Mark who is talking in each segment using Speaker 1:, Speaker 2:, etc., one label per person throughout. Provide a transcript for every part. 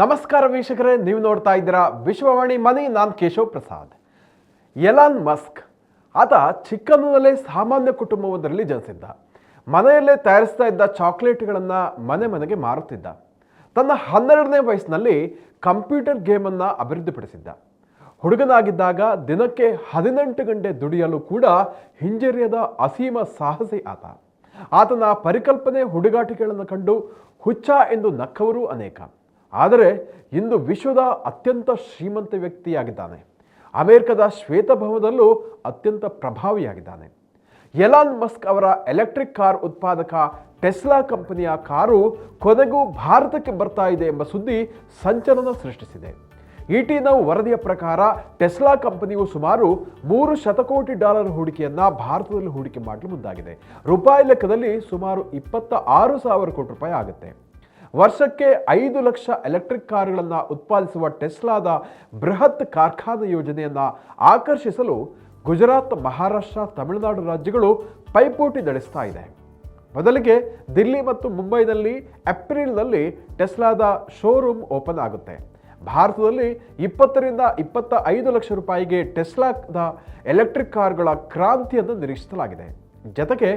Speaker 1: ನಮಸ್ಕಾರ ವೀಕ್ಷಕರೇ, ನೀವು ನೋಡ್ತಾ ಇದ್ದೀರಾ ವಿಶ್ವವಾಣಿ ಮನಿ, ನಾನು ಕೇಶವ್ ಪ್ರಸಾದ್. ಎಲಾನ್ ಮಸ್ಕ್, ಆತ ಚಿಕ್ಕಂದಿನಲ್ಲೇ ಸಾಮಾನ್ಯ ಕುಟುಂಬವೊಂದರಲ್ಲಿ ಜನಿಸಿದ್ದ. ಮನೆಯಲ್ಲೇ ತಯಾರಿಸ್ತಾ ಇದ್ದ ಚಾಕ್ಲೇಟ್ಗಳನ್ನು ಮನೆ ಮನೆಗೆ ಮಾರುತ್ತಿದ್ದ. ತನ್ನ ಹನ್ನೆರಡನೇ ವಯಸ್ಸಿನಲ್ಲಿ ಕಂಪ್ಯೂಟರ್ ಗೇಮನ್ನು ಅಭಿವೃದ್ಧಿಪಡಿಸಿದ್ದ. ಹುಡುಗನಾಗಿದ್ದಾಗ ದಿನಕ್ಕೆ ಹದಿನೆಂಟು ಗಂಟೆ ದುಡಿಯಲು ಕೂಡ ಹಿಂಜರಿಯದ ಅಸೀಮ ಸಾಹಸಿ ಆತ. ಆತನ ಪರಿಕಲ್ಪನೆ ಹುಡುಗಾಟಿಕೆಗಳನ್ನು ಕಂಡು ಹುಚ್ಚ ಎಂದು ನಕ್ಕವರು ಅನೇಕ. ಆದರೆ ಇಂದು ವಿಶ್ವದ ಅತ್ಯಂತ ಶ್ರೀಮಂತ ವ್ಯಕ್ತಿಯಾಗಿದ್ದಾನೆ. ಅಮೆರಿಕದ ಶ್ವೇತಭವನದಲ್ಲೂ ಅತ್ಯಂತ ಪ್ರಭಾವಿಯಾಗಿದ್ದಾನೆ. ಎಲಾನ್ ಮಸ್ಕ್ ಅವರ ಎಲೆಕ್ಟ್ರಿಕ್ ಕಾರ್ ಉತ್ಪಾದಕ ಟೆಸ್ಲಾ ಕಂಪನಿಯ ಕಾರು ಕೊನೆಗೂ ಭಾರತಕ್ಕೆ ಬರ್ತಾ ಇದೆ ಎಂಬ ಸುದ್ದಿ ಸಂಚಲನ ಸೃಷ್ಟಿಸಿದೆ. ಇಟಿ ನಾವು ವರದಿಯ ಪ್ರಕಾರ ಟೆಸ್ಲಾ ಕಂಪನಿಯು ಸುಮಾರು ಮೂರು ಶತಕೋಟಿ ಡಾಲರ್ ಹೂಡಿಕೆಯನ್ನ ಭಾರತದಲ್ಲಿ ಹೂಡಿಕೆ ಮಾಡಲು ಮುಂದಾಗಿದೆ. ರೂಪಾಯಿ ಲೆಕ್ಕದಲ್ಲಿ ಸುಮಾರು ಇಪ್ಪತ್ತ ಆರು ಸಾವಿರ ಕೋಟಿ ರೂಪಾಯಿ ಆಗುತ್ತೆ. ವರ್ಷಕ್ಕೆ ಐದು ಲಕ್ಷ ಎಲೆಕ್ಟ್ರಿಕ್ ಕಾರುಗಳನ್ನು ಉತ್ಪಾದಿಸುವ ಟೆಸ್ಲಾದ ಬೃಹತ್ ಕಾರ್ಖಾನೆ ಯೋಜನೆಯನ್ನು ಆಕರ್ಷಿಸಲು ಗುಜರಾತ್, ಮಹಾರಾಷ್ಟ್ರ, ತಮಿಳುನಾಡು ರಾಜ್ಯಗಳು ಪೈಪೋಟಿ ನಡೆಸ್ತಾ ಇದೆ. ಮೊದಲಿಗೆ ದಿಲ್ಲಿ ಮತ್ತು ಮುಂಬೈನಲ್ಲಿ ಏಪ್ರಿಲ್ನಲ್ಲಿ ಟೆಸ್ಲಾದ ಶೋರೂಮ್ ಓಪನ್ ಆಗುತ್ತೆ. ಭಾರತದಲ್ಲಿ ಇಪ್ಪತ್ತರಿಂದ ಇಪ್ಪತ್ತ ಐದು ಲಕ್ಷ ರೂಪಾಯಿಗೆ ಟೆಸ್ಲಾದ ಎಲೆಕ್ಟ್ರಿಕ್ ಕಾರ್ಗಳ ಕ್ರಾಂತಿಯನ್ನು ನಿರೀಕ್ಷಿಸಲಾಗಿದೆ. ಜೊತೆಗೆ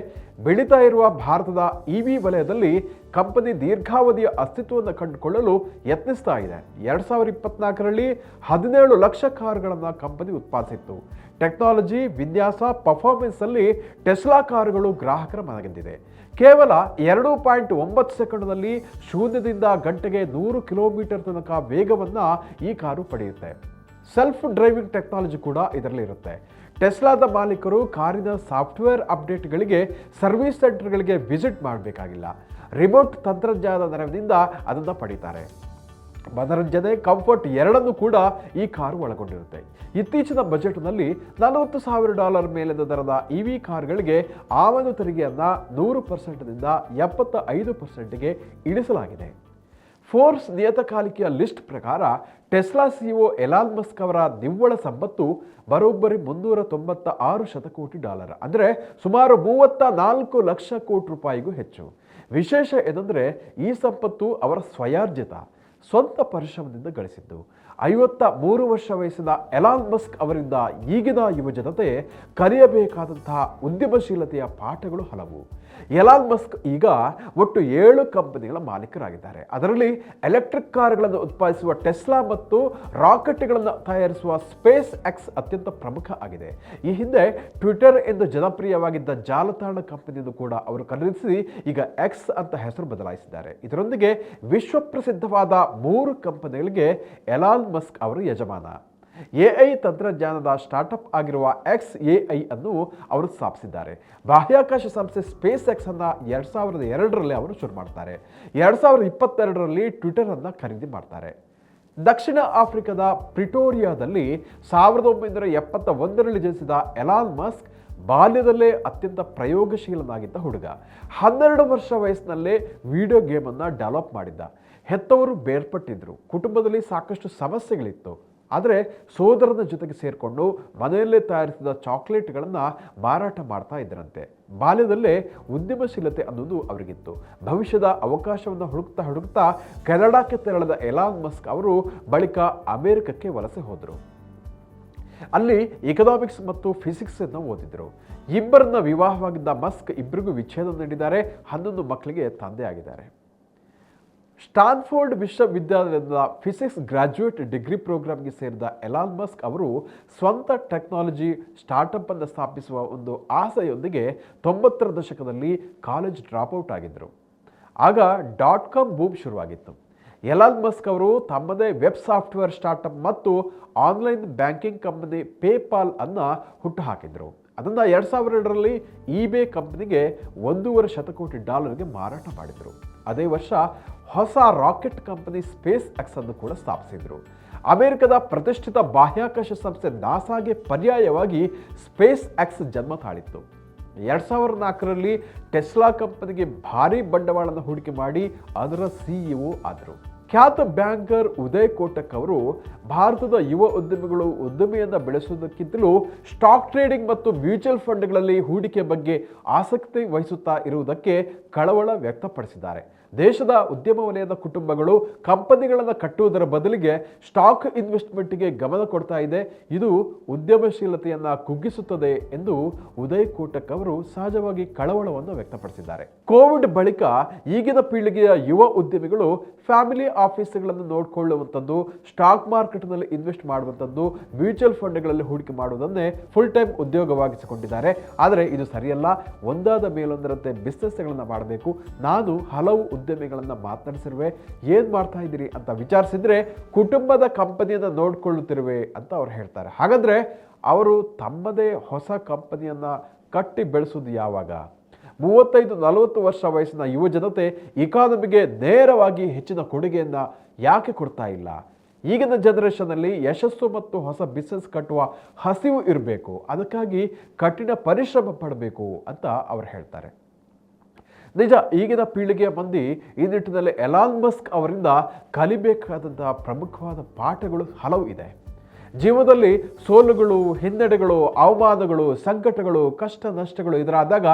Speaker 1: ಬೆಳೀತಾ ಇರುವ ಭಾರತದ ಇವಿ ವಲಯದಲ್ಲಿ ಕಂಪನಿ ದೀರ್ಘಾವಧಿಯ ಅಸ್ತಿತ್ವವನ್ನು ಕಂಡುಕೊಳ್ಳಲು ಯತ್ನಿಸ್ತಾ ಇದೆ. ಎರಡು ಸಾವಿರದ ಇಪ್ಪತ್ನಾಲ್ಕರಲ್ಲಿ ಹದಿನೇಳು ಲಕ್ಷ ಕಾರುಗಳನ್ನು ಕಂಪನಿ ಉತ್ಪಾದಿಸಿತ್ತು. ಟೆಕ್ನಾಲಜಿ, ವಿನ್ಯಾಸ ಪರ್ಫಾರ್ಮೆನ್ಸ್ ಅಲ್ಲಿ ಟೆಸ್ಲಾ ಕಾರುಗಳು ಗ್ರಾಹಕರ ಮನಗೆದ್ದಿದೆ. ಕೇವಲ ಎರಡು ಪಾಯಿಂಟ್ ಒಂಬತ್ತು ಸೆಕೆಂಡ್ನಲ್ಲಿ ಶೂನ್ಯದಿಂದ ಗಂಟೆಗೆ ನೂರು ಕಿಲೋಮೀಟರ್ ತನಕ ವೇಗವನ್ನು ಈ ಕಾರು ಪಡೆಯುತ್ತೆ. ಸೆಲ್ಫ್ ಡ್ರೈವಿಂಗ್ ಟೆಕ್ನಾಲಜಿ ಕೂಡ ಇದರಲ್ಲಿ ಇರುತ್ತೆ. ಟೆಸ್ಲಾದ ಮಾಲೀಕರು ಕಾರಿನ ಸಾಫ್ಟ್ವೇರ್ ಅಪ್ಡೇಟ್ಗಳಿಗೆ ಸರ್ವಿಸ್ ಸೆಂಟರ್ಗಳಿಗೆ ವಿಸಿಟ್ ಮಾಡಬೇಕಾಗಿಲ್ಲ. ರಿಮೋಟ್ ತಂತ್ರಜ್ಞಾನದ ನೆರವಿನಿಂದ ಅದನ್ನು ಪಡೀತಾರೆ. ಮನರಂಜನೆ, ಕಂಫರ್ಟ್ ಎರಡನ್ನೂ ಕೂಡ ಈ ಕಾರು ಒಳಗೊಂಡಿರುತ್ತೆ. ಇತ್ತೀಚಿನ ಬಜೆಟ್ನಲ್ಲಿ ನಲವತ್ತು ಸಾವಿರ ಡಾಲರ್ ಮೇಲಿನ ದರದ ಇ ವಿ ಕಾರ್ಗಳಿಗೆ ಆಮದು ತೆರಿಗೆಯನ್ನು ನೂರು ಪರ್ಸೆಂಟ್ನಿಂದ ಎಪ್ಪತ್ತ ಐದು ಪರ್ಸೆಂಟ್ಗೆ ಇಳಿಸಲಾಗಿದೆ. ಫೋರ್ಸ್ ನಿಯತಕಾಲಿಕೆಯ ಲಿಸ್ಟ್ ಪ್ರಕಾರ ಟೆಸ್ಲಾ ಸಿಒ ಎಲಾನ್ ಮಸ್ಕ್ ಅವರ ನಿವ್ವಳ ಸಂಪತ್ತು ಬರೋಬ್ಬರಿ ಮುನ್ನೂರ ತೊಂಬತ್ತ ಆರು ಶತಕೋಟಿ ಡಾಲರ್. ಅಂದರೆ ಸುಮಾರು ಮೂವತ್ತ ನಾಲ್ಕು ಲಕ್ಷ ಕೋಟಿ ರೂಪಾಯಿಗೂ ಹೆಚ್ಚು. ವಿಶೇಷ ಏನಂದರೆ ಈ ಸಂಪತ್ತು ಅವರ ಸ್ವಯಾರ್ಜಿತ, ಸ್ವಂತ ಪರಿಶ್ರಮದಿಂದ ಗಳಿಸಿದ್ದು. ಐವತ್ತ ಮೂರು ವರ್ಷ ವಯಸ್ಸಿನ ಎಲಾನ್ ಮಸ್ಕ್ ಅವರಿಂದ ಈಗಿನ ಯುವಜನತೆ ಕಲಿಯಬೇಕಾದಂತಹ ಉದ್ಯಮಶೀಲತೆಯ ಪಾಠಗಳು ಹಲವು. ಎಲಾನ್ ಮಸ್ಕ್ ಈಗ ಒಟ್ಟು ಏಳು ಕಂಪನಿಗಳ ಮಾಲೀಕರಾಗಿದ್ದಾರೆ. ಅದರಲ್ಲಿ ಎಲೆಕ್ಟ್ರಿಕ್ ಕಾರುಗಳನ್ನು ಉತ್ಪಾದಿಸುವ ಟೆಸ್ಲಾ ಮತ್ತು ರಾಕೆಟ್ಗಳನ್ನು ತಯಾರಿಸುವ ಸ್ಪೇಸ್ ಎಕ್ಸ್ ಅತ್ಯಂತ ಪ್ರಮುಖ ಆಗಿದೆ. ಈ ಹಿಂದೆ ಟ್ವಿಟರ್ ಎಂದು ಜನಪ್ರಿಯವಾಗಿದ್ದ ಜಾಲತಾಣ ಕಂಪನಿಯನ್ನು ಕೂಡ ಅವರು ಖರೀದಿಸಿ ಈಗ ಎಕ್ಸ್ ಅಂತ ಹೆಸರು ಬದಲಾಯಿಸಿದ್ದಾರೆ. ಇದರೊಂದಿಗೆ ವಿಶ್ವಪ್ರಸಿದ್ಧವಾದ ಮೂರು ಕಂಪನಿಗಳಿಗೆ ಎಲಾನ್ ಮಸ್ಕ್ ಅವರು ಯಜಮಾನ. ಎಐ ತಂತ್ರಜ್ಞಾನದ ಸ್ಟಾರ್ಟಪ್ ಆಗಿರುವ ಎಕ್ಸ್ ಎ ಐ ಅನ್ನು ಅವರು ಸ್ಥಾಪಿಸಿದ್ದಾರೆ. ಬಾಹ್ಯಾಕಾಶ ಸಂಸ್ಥೆ ಸ್ಪೇಸ್ ಎಕ್ಸ್ ಅನ್ನು ಎರಡ್ ಸಾವಿರದ ಎರಡರಲ್ಲಿ ಅವರು ಶುರು ಮಾಡ್ತಾರೆ. ಎರಡು ಸಾವಿರದ ಇಪ್ಪತ್ತೆರಡರಲ್ಲಿ ಟ್ವಿಟರ್ ಅನ್ನು ಖರೀದಿ ಮಾಡ್ತಾರೆ. ದಕ್ಷಿಣ ಆಫ್ರಿಕಾದ ಪ್ರಿಟೋರಿಯಾದಲ್ಲಿ ಸಾವಿರದ ಒಂಬೈನೂರ ಎಪ್ಪತ್ತ ಒಂದರಲ್ಲಿ ಜನಿಸಿದ ಎಲಾನ್ ಮಸ್ಕ್ ಬಾಲ್ಯದಲ್ಲೇ ಅತ್ಯಂತ ಪ್ರಯೋಗಶೀಲನಾಗಿದ್ದ ಹುಡುಗ. ಹನ್ನೆರಡು ವರ್ಷ ವಯಸ್ಸಿನಲ್ಲೇ ವಿಡಿಯೋ ಗೇಮನ್ನು ಡೆವಲಪ್ ಮಾಡಿದ್ದ. ಹೆತ್ತವರು ಬೇರ್ಪಟ್ಟಿದ್ದರು ಕುಟುಂಬದಲ್ಲಿ ಸಾಕಷ್ಟು ಸಮಸ್ಯೆಗಳಿತ್ತು. ಆದರೆ ಸೋದರನ ಜೊತೆಗೆ ಸೇರಿಕೊಂಡು ಮನೆಯಲ್ಲೇ ತಯಾರಿಸಿದ ಚಾಕ್ಲೇಟ್ಗಳನ್ನು ಮಾರಾಟ ಮಾಡ್ತಾ ಇದ್ದರಂತೆ ಬಾಲ್ಯದಲ್ಲೇ ಉದ್ಯಮಶೀಲತೆ ಅನ್ನೋದು ಅವರಿಗಿತ್ತು. ಭವಿಷ್ಯದ ಅವಕಾಶವನ್ನು ಹುಡುಕ್ತಾ ಹುಡುಕ್ತಾ ಕೆನಡಾಕ್ಕೆ ತೆರಳಿದ ಎಲಾನ್ ಮಸ್ಕ್ ಅವರು ಬಳಿಕ ಅಮೆರಿಕಕ್ಕೆ ವಲಸೆ ಹೋದರು. ಅಲ್ಲಿ ಎಕನಾಮಿಕ್ಸ್ ಮತ್ತು ಫಿಸಿಕ್ಸ್ ಅನ್ನು ಓದಿದ್ರು. ಇಬ್ಬರನ್ನ ವಿವಾಹವಾಗಿದ್ದ ಮಸ್ಕ್ ಇಬ್ಬರಿಗೂ ವಿಚ್ಛೇದ ನೀಡಿದ್ದಾರೆ. ಹನ್ನೊಂದು ಮಕ್ಕಳಿಗೆ ತಂದೆ ಆಗಿದ್ದಾರೆ ಸ್ಟಾನ್ಫೋರ್ಡ್ ವಿಶ್ವವಿದ್ಯಾಲಯದ ಫಿಸಿಕ್ಸ್ ಗ್ರಾಜ್ಯುಯೇಟ್ ಡಿಗ್ರಿ ಪ್ರೋಗ್ರಾಮ್ಗೆ ಸೇರಿದ ಎಲಾನ್ ಮಸ್ಕ್ ಅವರು ಸ್ವಂತ ಟೆಕ್ನಾಲಜಿ ಸ್ಟಾರ್ಟಪ್ ಅನ್ನು ಸ್ಥಾಪಿಸುವ ಒಂದು ಆಸೆಯೊಂದಿಗೆ ತೊಂಬತ್ತರ ದಶಕದಲ್ಲಿ ಕಾಲೇಜ್ ಡ್ರಾಪ್ಔಟ್ ಆಗಿದ್ದರು. ಆಗ ಡಾಟ್ ಕಾಮ್ ಬೂಮ್ ಶುರುವಾಗಿತ್ತು. ಎಲಾನ್ ಮಸ್ಕ್ ಅವರು ತಮ್ಮದೇ ವೆಬ್ ಸಾಫ್ಟ್ವೇರ್ ಸ್ಟಾರ್ಟಪ್ ಮತ್ತು ಆನ್ಲೈನ್ ಬ್ಯಾಂಕಿಂಗ್ ಕಂಪನಿ ಪೇಪಾಲ್ ಅನ್ನು ಹುಟ್ಟುಹಾಕಿದರು. ಅದನ್ನು ಎರಡು ಸಾವಿರ ಎರಡರಲ್ಲಿ ಇಬೇ ಕಂಪನಿಗೆ ಒಂದೂವರೆ ಶತಕೋಟಿ ಡಾಲರ್ಗೆ ಮಾರಾಟ ಮಾಡಿದರು. ಅದೇ ವರ್ಷ ಹೊಸ ರಾಕೆಟ್ ಕಂಪನಿ ಸ್ಪೇಸ್ ಎಕ್ಸ್ ಅನ್ನು ಕೂಡ ಸ್ಥಾಪಿಸಿದರು. ಅಮೆರಿಕದ ಪ್ರತಿಷ್ಠಿತ ಬಾಹ್ಯಾಕಾಶ ಸಂಸ್ಥೆ ನಾಸಾಗೆ ಪರ್ಯಾಯವಾಗಿ ಸ್ಪೇಸ್ ಎಕ್ಸ್ ಜನ್ಮ ತಾಳಿತ್ತು. ಎರಡು ಸಾವಿರದ ನಾಲ್ಕರಲ್ಲಿ ಟೆಸ್ಲಾ ಕಂಪನಿಗೆ ಭಾರಿ ಬಂಡವಾಳನ ಹೂಡಿಕೆ ಮಾಡಿ ಅದರ ಸಿಇಒ ಆದರು. ಖ್ಯಾತ ಬ್ಯಾಂಕರ್ ಉದಯ್ ಕೋಟಕ್ ಅವರು ಭಾರತದ ಯುವ ಉದ್ಯಮಿಗಳು ಉದ್ಯಮಿಯನ್ನು ಬೆಳೆಸುವುದಕ್ಕಿಂತಲೂ ಸ್ಟಾಕ್ ಟ್ರೇಡಿಂಗ್ ಮತ್ತು ಮ್ಯೂಚುವಲ್ ಫಂಡ್ಗಳಲ್ಲಿ ಹೂಡಿಕೆ ಬಗ್ಗೆ ಆಸಕ್ತಿ ವಹಿಸುತ್ತಾ ಇರುವುದಕ್ಕೆ ಕಳವಳ ವ್ಯಕ್ತಪಡಿಸಿದ್ದಾರೆ. ದೇಶದ ಉದ್ಯಮ ವಲಯದ ಕುಟುಂಬಗಳು ಕಂಪನಿಗಳನ್ನು ಕಟ್ಟುವುದರ ಬದಲಿಗೆ ಸ್ಟಾಕ್ ಇನ್ವೆಸ್ಟ್ಮೆಂಟ್ಗೆ ಗಮನ ಕೊಡ್ತಾ ಇದೆ. ಇದು ಉದ್ಯಮಶೀಲತೆಯನ್ನು ಕುಗ್ಗಿಸುತ್ತದೆ ಎಂದು ಉದಯ್ ಕೋಟಕ್ ಅವರು ಸಹಜವಾಗಿ ಕಳವಳವನ್ನು ವ್ಯಕ್ತಪಡಿಸಿದ್ದಾರೆ. ಕೋವಿಡ್ ಬಳಿಕ ಈಗಿನ ಪೀಳಿಗೆಯ ಯುವ ಉದ್ಯಮಿಗಳು ಫ್ಯಾಮಿಲಿ ಆಫೀಸ್ಗಳನ್ನು ನೋಡಿಕೊಳ್ಳುವಂಥದ್ದು, ಸ್ಟಾಕ್ ಮಾರ್ಕೆಟ್ನಲ್ಲಿ ಇನ್ವೆಸ್ಟ್ ಮಾಡುವಂಥದ್ದು, ಮ್ಯೂಚುವಲ್ ಫಂಡ್ಗಳಲ್ಲಿ ಹೂಡಿಕೆ ಮಾಡುವುದನ್ನೇ ಫುಲ್ ಟೈಮ್ ಉದ್ಯೋಗವಾಗಿಸಿಕೊಂಡಿದ್ದಾರೆ. ಆದರೆ ಇದು ಸರಿಯಲ್ಲ. ಒಂದಾದ ಮೇಲೊಂದರಂತೆ ಬಿಸ್ನೆಸ್ಗಳನ್ನು ಮಾಡಬೇಕು. ನಾನು ಹಲವು ಉದ್ಯಮಿಗಳನ್ನು ಮಾತನಾಡಿಸಿರುವೆ. ಏನು ಮಾಡ್ತಾ ಇದ್ದೀರಿ ಅಂತ ವಿಚಾರಿಸಿದರೆ ಕುಟುಂಬದ ಕಂಪನಿಯನ್ನು ನೋಡಿಕೊಳ್ಳುತ್ತಿರುವೆ ಅಂತ ಅವ್ರು ಹೇಳ್ತಾರೆ. ಹಾಗಾದರೆ ಅವರು ತಮ್ಮದೇ ಹೊಸ ಕಂಪನಿಯನ್ನು ಕಟ್ಟಿ ಬೆಳೆಸೋದು ಯಾವಾಗ? ಮೂವತ್ತೈದು, ನಲವತ್ತು ವರ್ಷ ವಯಸ್ಸಿನ ಯುವ ಜನತೆ ಇಕಾನಮಿಗೆ ನೇರವಾಗಿ ಹೆಚ್ಚಿನ ಕೊಡುಗೆಯನ್ನು ಯಾಕೆ ಕೊಡ್ತಾ ಇಲ್ಲ? ಈಗಿನ ಜನರೇಷನಲ್ಲಿ ಯಶಸ್ಸು ಮತ್ತು ಹೊಸ ಬಿಸ್ನೆಸ್ ಕಟ್ಟುವ ಹಸಿವು ಇರಬೇಕು. ಅದಕ್ಕಾಗಿ ಕಠಿಣ ಪರಿಶ್ರಮ ಪಡಬೇಕು ಅಂತ ಅವರು ಹೇಳ್ತಾರೆ. ನಿಜ, ಈಗಿನ ಪೀಳಿಗೆಯ ಮಂದಿ ಈ ನಿಟ್ಟಿನಲ್ಲಿ ಎಲಾನ್ ಮಸ್ಕ್ ಅವರಿಂದ ಕಲಿಬೇಕಾದಂತಹ ಪ್ರಮುಖವಾದ ಪಾಠಗಳು ಹಲವು ಇದೆ. ಜೀವನದಲ್ಲಿ ಸೋಲುಗಳು, ಹಿನ್ನಡೆಗಳು, ಅವಮಾನಗಳು, ಸಂಕಟಗಳು, ಕಷ್ಟ ನಷ್ಟಗಳು ಇದರಾದಾಗ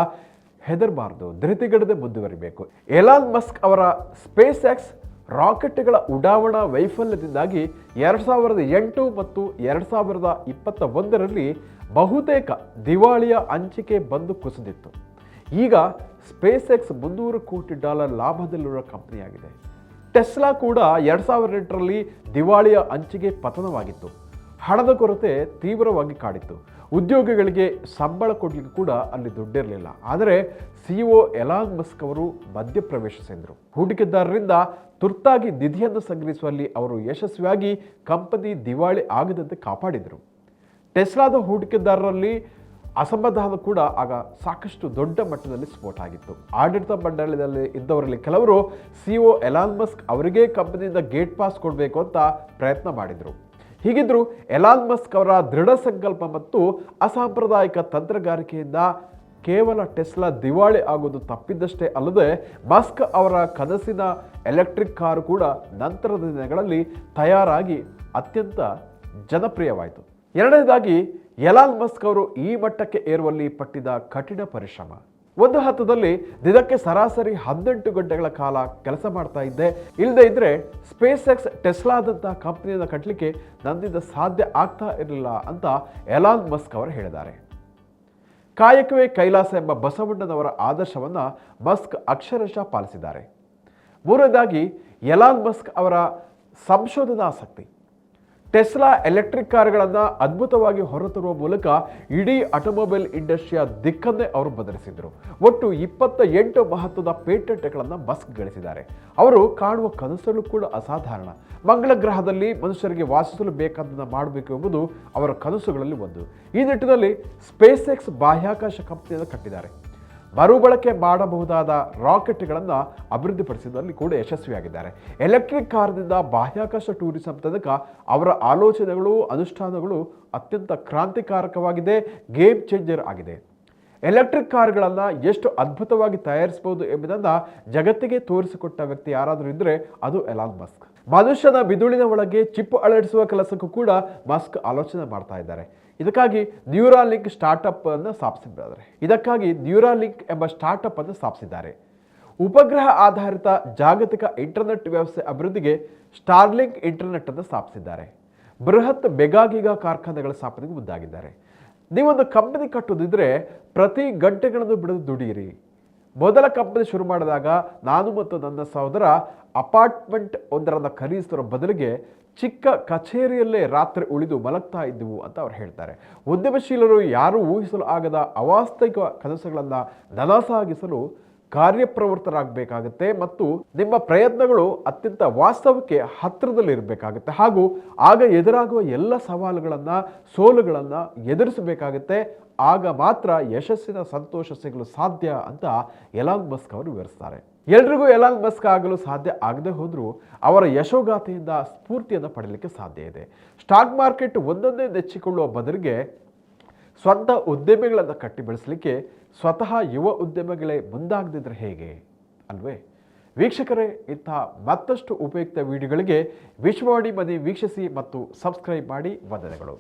Speaker 1: ಹೆದರಬಾರ್ದು, ಧೃತಿಗೆಡದೆ ಮುಂದುವರಿಬೇಕು. ಎಲಾನ್ ಮಸ್ಕ್ ಅವರ ಸ್ಪೇಸ್ ಎಕ್ಸ್ ರಾಕೆಟ್ಗಳ ಉಡಾವಣಾ ವೈಫಲ್ಯದಿಂದಾಗಿ ಎರಡು ಸಾವಿರದ ಎಂಟು ಮತ್ತು ಎರಡು ಸಾವಿರದ ಇಪ್ಪತ್ತ ಒಂದರಲ್ಲಿ ಬಹುತೇಕ ದಿವಾಳಿಯ ಅಂಚಿಕೆ ಬಂದು ಕುಸಿದಿತ್ತು. ಈಗ ಸ್ಪೇಸ್ ಎಕ್ಸ್ ಮುನ್ನೂರು ಕೋಟಿ ಡಾಲರ್ ಲಾಭದಲ್ಲಿರುವ ಕಂಪ್ನಿಯಾಗಿದೆ. ಟೆಸ್ಲಾ ಕೂಡ ಎರಡು ಸಾವಿರದ ಎಂಟರಲ್ಲಿ ದಿವಾಳಿಯ ಅಂಚಿಗೆ ಪತನವಾಗಿತ್ತು. ಹಣದ ಕೊರತೆ ತೀವ್ರವಾಗಿ ಕಾಡಿತ್ತು. ಉದ್ಯೋಗಿಗಳಿಗೆ ಸಂಬಳ ಕೊಡಲಿಕ್ಕೆ ಕೂಡ ಅಲ್ಲಿ ದುಡ್ಡಿರಲಿಲ್ಲ. ಆದರೆ ಸಿ ಒ ಎಲಾನ್ ಮಸ್ಕ್ ಅವರು ಮಧ್ಯಪ್ರವೇಶಿಸಿದರು ಹೂಡಿಕೆದಾರರಿಂದ ತುರ್ತಾಗಿ ನಿಧಿಯನ್ನು ಸಂಗ್ರಹಿಸುವಲ್ಲಿ ಅವರು ಯಶಸ್ವಿಯಾಗಿ ಕಂಪನಿ ದಿವಾಳಿ ಆಗದಂತೆ ಕಾಪಾಡಿದರು. ಟೆಸ್ಲಾದ ಹೂಡಿಕೆದಾರರಲ್ಲಿ ಅಸಮಾಧಾನ ಕೂಡ ಆಗ ಸಾಕಷ್ಟು ದೊಡ್ಡ ಮಟ್ಟದಲ್ಲಿ ಸ್ಫೋಟ ಆಗಿತ್ತು. ಆಡಳಿತ ಮಂಡಳಿಯಲ್ಲಿ ಇದ್ದವರಲ್ಲಿ ಕೆಲವರು ಸಿ ಒ ಎಲಾನ್ ಮಸ್ಕ್ ಅವರಿಗೆ ಕಂಪನಿಯಿಂದ ಗೇಟ್ ಪಾಸ್ ಕೊಡಬೇಕು ಅಂತ ಪ್ರಯತ್ನ ಮಾಡಿದರು. ಹೀಗಿದ್ರು ಎಲಾನ್ ಮಸ್ಕ್ ಅವರ ದೃಢ ಸಂಕಲ್ಪ ಮತ್ತು ಅಸಾಂಪ್ರದಾಯಿಕ ತಂತ್ರಗಾರಿಕೆಯಿಂದ ಕೇವಲ ಟೆಸ್ಲಾ ದಿವಾಳಿ ಆಗೋದು ತಪ್ಪಿದ್ದಷ್ಟೇ ಅಲ್ಲದೆ ಮಸ್ಕ್ ಅವರ ಕನಸಿನ ಎಲೆಕ್ಟ್ರಿಕ್ ಕಾರು ಕೂಡ ನಂತರದ ದಿನಗಳಲ್ಲಿ ತಯಾರಾಗಿ ಅತ್ಯಂತ ಜನಪ್ರಿಯವಾಯಿತು. ಎರಡನೇದಾಗಿ ಎಲಾನ್ ಮಸ್ಕ್ ಅವರು ಈ ಮಟ್ಟಕ್ಕೆ ಏರುವಲ್ಲಿ ಪಟ್ಟಿದ ಕಠಿಣ ಪರಿಶ್ರಮ. ಒಂದು ಹಂತದಲ್ಲಿ ದಿನಕ್ಕೆ ಸರಾಸರಿ ಹದಿನೆಂಟು ಗಂಟೆಗಳ ಕಾಲ ಕೆಲಸ ಮಾಡ್ತಾ ಇದ್ದೆ. ಇಲ್ಲದೆ ಇದ್ರೆ ಸ್ಪೇಸ್ ಎಕ್ಸ್ ಟೆಸ್ಲಾದಂತಹ ಕಂಪ್ನಿಯನ್ನು ಕಟ್ಟಲಿಕ್ಕೆ ನನ್ನಿಂದ ಸಾಧ್ಯ ಆಗ್ತಾ ಇರಲಿಲ್ಲ ಅಂತ ಎಲಾನ್ ಮಸ್ಕ್ ಅವರು ಹೇಳಿದ್ದಾರೆ. ಕಾಯಕವೇ ಕೈಲಾಸ ಎಂಬ ಬಸವಣ್ಣನವರ ಆದರ್ಶವನ್ನು ಮಸ್ಕ್ ಅಕ್ಷರಶಃ ಪಾಲಿಸಿದ್ದಾರೆ. ಮೂರನೇದಾಗಿ ಎಲಾನ್ ಮಸ್ಕ್ ಅವರ ಸಂಶೋಧನಾಸಕ್ತಿ ಟೆಸ್ಲಾ ಎಲೆಕ್ಟ್ರಿಕ್ ಕಾರ್ಗಳನ್ನು ಅದ್ಭುತವಾಗಿ ಹೊರತರುವ ಮೂಲಕ ಇಡೀ ಆಟೋಮೊಬೈಲ್ ಇಂಡಸ್ಟ್ರಿಯ ದಿಕ್ಕನ್ನೇ ಅವರು ಬದಲಿಸಿದರು. ಒಟ್ಟು ಇಪ್ಪತ್ತ ಎಂಟು ಮಹತ್ವದ ಪೇಟೆಂಟ್ಗಳನ್ನು ಮಸ್ಕ್ ಗಳಿಸಿದ್ದಾರೆ. ಅವರು ಕಾಣುವ ಕನಸಲು ಕೂಡ ಅಸಾಧಾರಣ. ಮಂಗಳ ಗ್ರಹದಲ್ಲಿ ಮನುಷ್ಯರಿಗೆ ವಾಸಿಸಲು ಬೇಕಾದನ್ನು ಮಾಡಬೇಕು ಎಂಬುದು ಅವರ ಕನಸುಗಳಲ್ಲಿ ಒಂದು. ಈ ನಿಟ್ಟಿನಲ್ಲಿ ಸ್ಪೇಸ್ ಎಕ್ಸ್ ಬಾಹ್ಯಾಕಾಶ ಕಂಪನಿಯನ್ನು ಕಟ್ಟಿದ್ದಾರೆ. ಮರುಬಳಕೆ ಮಾಡಬಹುದಾದ ರಾಕೆಟ್ಗಳನ್ನು ಅಭಿವೃದ್ಧಿಪಡಿಸಿದಲ್ಲಿ ಕೂಡ ಯಶಸ್ವಿಯಾಗಿದ್ದಾರೆ. ಎಲೆಕ್ಟ್ರಿಕ್ ಕಾರ್ನಿಂದ ಬಾಹ್ಯಾಕಾಶ ಟೂರಿಸಂ ತನಕ ಅವರ ಆಲೋಚನೆಗಳು, ಅನುಷ್ಠಾನಗಳು ಅತ್ಯಂತ ಕ್ರಾಂತಿಕಾರಕವಾಗಿದೆ, ಗೇಮ್ ಚೇಂಜರ್ ಆಗಿದೆ. ಎಲೆಕ್ಟ್ರಿಕ್ ಕಾರ್ಗಳನ್ನು ಎಷ್ಟು ಅದ್ಭುತವಾಗಿ ತಯಾರಿಸಬಹುದು ಎಂಬುದನ್ನು ಜಗತ್ತಿಗೆ ತೋರಿಸಿಕೊಟ್ಟ ವ್ಯಕ್ತಿ ಯಾರಾದರೂ ಇದ್ದರೆ ಅದು ಎಲಾನ್ ಮಸ್ಕ್. ಮನುಷ್ಯನ ಮಿದುಳಿನ ಒಳಗೆ ಚಿಪ್ ಅಳಡಿಸುವ ಕೆಲಸಕ್ಕೂ ಕೂಡ ಮಸ್ಕ್ ಆಲೋಚನೆ ಮಾಡ್ತಾ ಇದ್ದಾರೆ. ಇದಕ್ಕಾಗಿ ನ್ಯೂರಾಲಿಂಕ್ ಸ್ಟಾರ್ಟಪ್ ಅನ್ನು ಸ್ಥಾಪಿಸಿದ್ದಾರೆ ಇದಕ್ಕಾಗಿ ನ್ಯೂರಾಲಿಂಕ್ ಎಂಬ ಸ್ಟಾರ್ಟಪ್ ಅನ್ನು ಸ್ಥಾಪಿಸಿದ್ದಾರೆ. ಉಪಗ್ರಹ ಆಧಾರಿತ ಜಾಗತಿಕ ಇಂಟರ್ನೆಟ್ ವ್ಯವಸ್ಥೆ ಅಭಿವೃದ್ಧಿಗೆ ಸ್ಟಾರ್ಲಿಂಕ್ ಇಂಟರ್ನೆಟ್ ಅನ್ನು ಸ್ಥಾಪಿಸಿದ್ದಾರೆ. ಬೃಹತ್ ಮೆಗಾಗಿಗ ಕಾರ್ಖಾನೆಗಳ ಸ್ಥಾಪನೆಗೆ ಮುಂದಾಗಿದ್ದಾರೆ. ನೀವೊಂದು ಕಂಪನಿ ಕಟ್ಟುವುದಿದ್ರೆ ಪ್ರತಿ ಗಂಟೆಗಳನ್ನು ಬಿಡದು ದುಡಿಯಿರಿ ಮೊದಲ ಕಂಪನಿ ಶುರು ಮಾಡಿದಾಗ ನಾನು ಮತ್ತು ನನ್ನ ಸಹೋದರ ಅಪಾರ್ಟ್ಮೆಂಟ್ ಒಂದರನ್ನು ಖರೀದಿಸುವ ಬದಲಿಗೆ ಚಿಕ್ಕ ಕಚೇರಿಯಲ್ಲೇ ರಾತ್ರಿ ಉಳಿದು ಮಲಗ್ತಾ ಇದ್ದವು ಅಂತ ಅವ್ರು ಹೇಳ್ತಾರೆ. ಉದ್ಯಮಶೀಲರು ಯಾರೂ ಊಹಿಸಲು ಆಗದ ಅವಾಸ್ತವಿಕ ಕೆಲಸಗಳನ್ನು ನನಸಾಗಿಸಲು ಕಾರ್ಯಪ್ರವೃತ್ತರಾಗಬೇಕಾಗುತ್ತೆ ಮತ್ತು ನಿಮ್ಮ ಪ್ರಯತ್ನಗಳು ಅತ್ಯಂತ ವಾಸ್ತವಕ್ಕೆ ಹತ್ತಿರದಲ್ಲಿರಬೇಕಾಗುತ್ತೆ. ಹಾಗೂ ಆಗ ಎದುರಾಗುವ ಎಲ್ಲ ಸವಾಲುಗಳನ್ನು, ಸೋಲುಗಳನ್ನು ಎದುರಿಸಬೇಕಾಗುತ್ತೆ. ಆಗ ಮಾತ್ರ ಯಶಸ್ಸಿನ ಸಂತೋಷ ಸಿಗಲು ಸಾಧ್ಯ ಅಂತ ಎಲಾನ್ ಮಸ್ಕ್ ಅವರು ವಿವರಿಸ್ತಾರೆ. ಎಲ್ರಿಗೂ ಎಲಾನ್ ಮಸ್ಕ್ ಆಗಲು ಸಾಧ್ಯ ಆಗದೆ ಹೋದರೂ ಅವರ ಯಶೋಗಾಥೆಯಿಂದ ಸ್ಫೂರ್ತಿಯನ್ನು ಪಡೆಯಲಿಕ್ಕೆ ಸಾಧ್ಯ ಇದೆ. ಸ್ಟಾಕ್ ಮಾರ್ಕೆಟ್ ಒಂದೊಂದೇ ನೆಚ್ಚಿಕೊಳ್ಳುವ ಬದಲಿಗೆ ಸ್ವಂತ ಉದ್ಯಮಿಗಳನ್ನು ಕಟ್ಟಿ ಬೆಳೆಸಲಿಕ್ಕೆ ಸ್ವತಃ ಯುವ ಉದ್ಯಮಿಗಳೇ ಮುಂದಾಗದಿದ್ರೆ ಹೇಗೆ? ಅಲ್ವೇ? ವೀಕ್ಷಕರೇ ಇಂತಹ ಮತ್ತಷ್ಟು ಉಪಯುಕ್ತ ವಿಡಿಯೋಗಳಿಗೆ ವಿಶ್ವವಾಣಿ ಮನೆ ವೀಕ್ಷಿಸಿ ಮತ್ತು ಸಬ್ಸ್ಕ್ರೈಬ್ ಮಾಡಿ ವಂದನೆಗಳು.